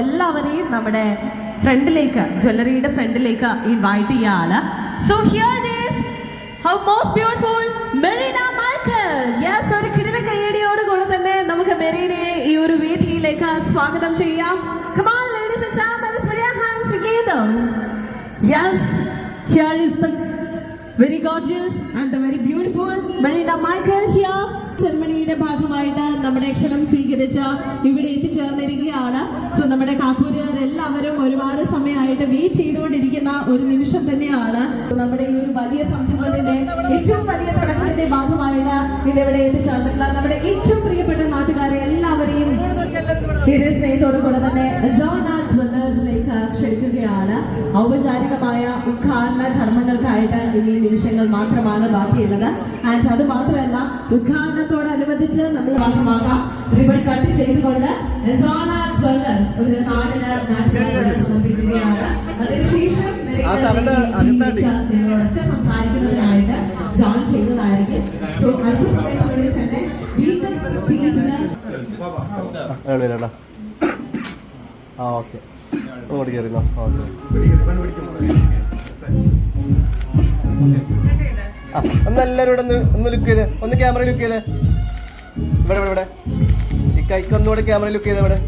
എല്ലാവരെയും നമ്മുടെ ഫ്രണ്ടിലേക്ക് ജ്വല്ലറിയുടെ ഫ്രണ്ടിലേക്ക് ഇൻവൈറ്റ് ചെയ്യാണ് so here is how most beautiful Marina Michael yes ഒരു കിടില കയ്യടിയോട് കൂടെ തന്നെ നമുക്ക് മെറീനയെ ഈ ഒരു വേദിയിലേക്ക് സ്വാഗതം ചെയ്യാം. Come on ladies and and gentlemen, hands together yes here is the very gorgeous and the very beautiful Marina Michael here സെറമണിയുടെ ഭാഗമായിട്ട് നമ്മുടെ ക്ഷണം സ്വീകരിച്ച് ഇവിടെ എത്തിച്ചേർന്നിരിക്കുകയാണ്. സോ നമ്മുടെ കാക്കൂരുകാർ എല്ലാവരും ഒരുപാട് സമയമായിട്ട് വെയിറ്റ് ചെയ്തുകൊണ്ടിരിക്കുന്ന ഒരു നിമിഷം തന്നെയാണ്. നമ്മുടെ ഈ ഒരു വലിയ സംരംഭത്തിന്റെ ഏറ്റവും വലിയ തുടക്കത്തിന്റെ ഭാഗമായിട്ട് ഇന്ന് ഇവിടെ എത്തിച്ചേർന്നിട്ടുള്ള നമ്മുടെ ഏറ്റവും പ്രിയപ്പെട്ട നാട്ടുകാരെ എല്ലാവരെയും ഇതേ സ്നേഹത്തോടു കൂടെ തന്നെ ക്ഷണിക്കുകയാണ്. ഔപചാരികമായ ഉദ്ഘാടന കർമ്മങ്ങൾക്കായിട്ട് ഇനി നിമിഷങ്ങൾ മാത്രമാണ് ബാക്കിയുള്ളത്. ആൻഡ് അത് മാത്രമല്ല ഉദ്ഘാടനത്തോടനുബന്ധിച്ച് നമ്മൾ ഭാഗമാകാം റിബൺ കട്ട് ചെയ്തുകൊണ്ട് ജ്വല്ലേഴ്സ് ഒരു നാടിന് നാട്ടുകാരോട് സമർപ്പിക്കുകയാണ്. അതിനുശേഷം. നിങ്ങളോടൊക്കെ സംസാരിക്കുന്നതിനായിട്ട് ജോയിൻ ചെയ്തതായിരിക്കും. സോ അല്പസമയത്തിനുള്ളിൽ തന്നെ ആ ഓക്കെ. അങ്ങോട്ട് കയറിന്നോ ഓക്കെ. ആ ഒന്ന് എല്ലാവരും ഇവിടെ ഒന്ന് ഒന്ന് ലുക്ക് ചെയ്ത് ഒന്ന് ക്യാമറ ലുക്ക് ചെയ്ത്. ഇവിടെ ഇവിടെ ഇവിടെ. ഈ കൈക്കൊന്നുകൂടെ ക്യാമറ ലുക്ക് ചെയ്ത് ഇവിടെ.